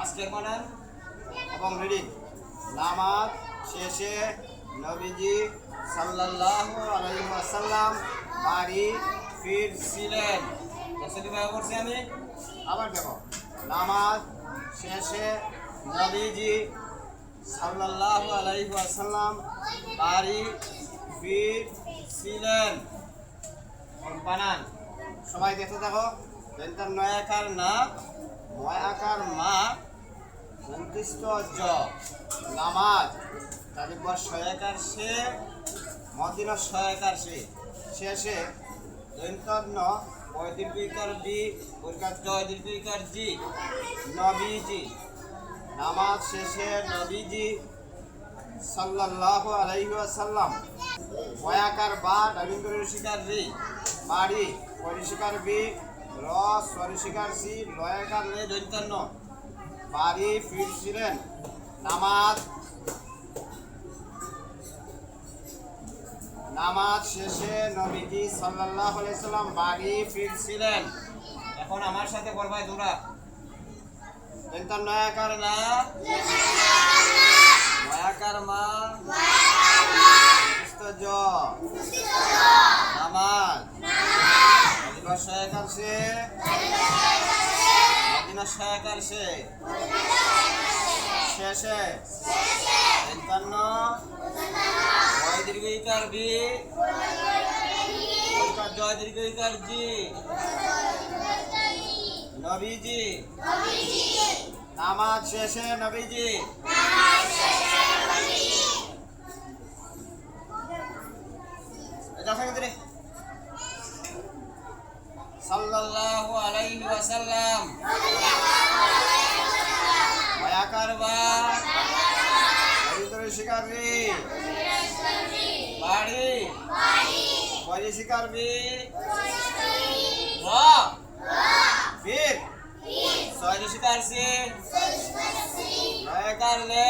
আজকের বানান এবং রিডিং নামাজ শেষে নবীজি সাল্লাল্লাহু আলাইহি ওয়াসাল্লাম বাড়ি ফিরছিলেন। কীভাবে করছি আমি। আবার দেখো, নামাজ শেষে নবীজি সাল্লাল্লাহু আলাইহি ওয়াসাল্লাম বাড়ি ফিরছিলেন। বানান? সবাই দেখতে বেলটার নয় আকার না নয় আকার নির্দিষ্ট জ নামাজ তালিব্বর সহায়কার সে, মদিনা সহায়কার সে, শেষে দৈন্তন্য পঁয়দীর্ঘিকার বি পরিকার জয় জি, নবীজি, নামাজ শেষে নবীজি সাল্লাল্লাহু আলাইহি ওয়াসাল্লাম বয়াকার বা রবীন্দ্র ঋষিকার রি বাড়ি, পরিষ্কার বি র সরিষিকার সি লয়াকার লে দৈন্তন্য বাড়ি ফিরছিলেন। নামাজ নামাজ শেষে নবীজি সাল্লাল্লাহু আলাইহি সাল্লাম বাড়ি ফিরছিলেন। এখন আমার সাথে করবাই তোরা। দৈন্তন্য নয়াকার না? নয়াকার মা? সুস্থ নামাজ। মদিনা সহায়কার সহায়কার সে? শেষে? নবীজি। নামাজ শেষে নবীজি। এটা থেকে দিলে সাল্লাল্লাহু আলাইহি ওয়াসাল্লাম মায়াকার বা পবিত্র শিকারী বাড়ি পরি শিকারবি র ফির সরি শিকার সে মায়াকার লে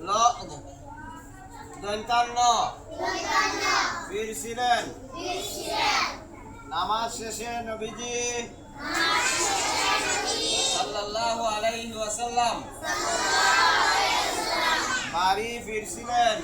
ল দন্তান্ন বীর ছিলেন নামাজ শেষে নবীজি সাল্লাল্লাহু আলাইহি ওয়াসাল্লাম বাড়ি ফিরছিলেন।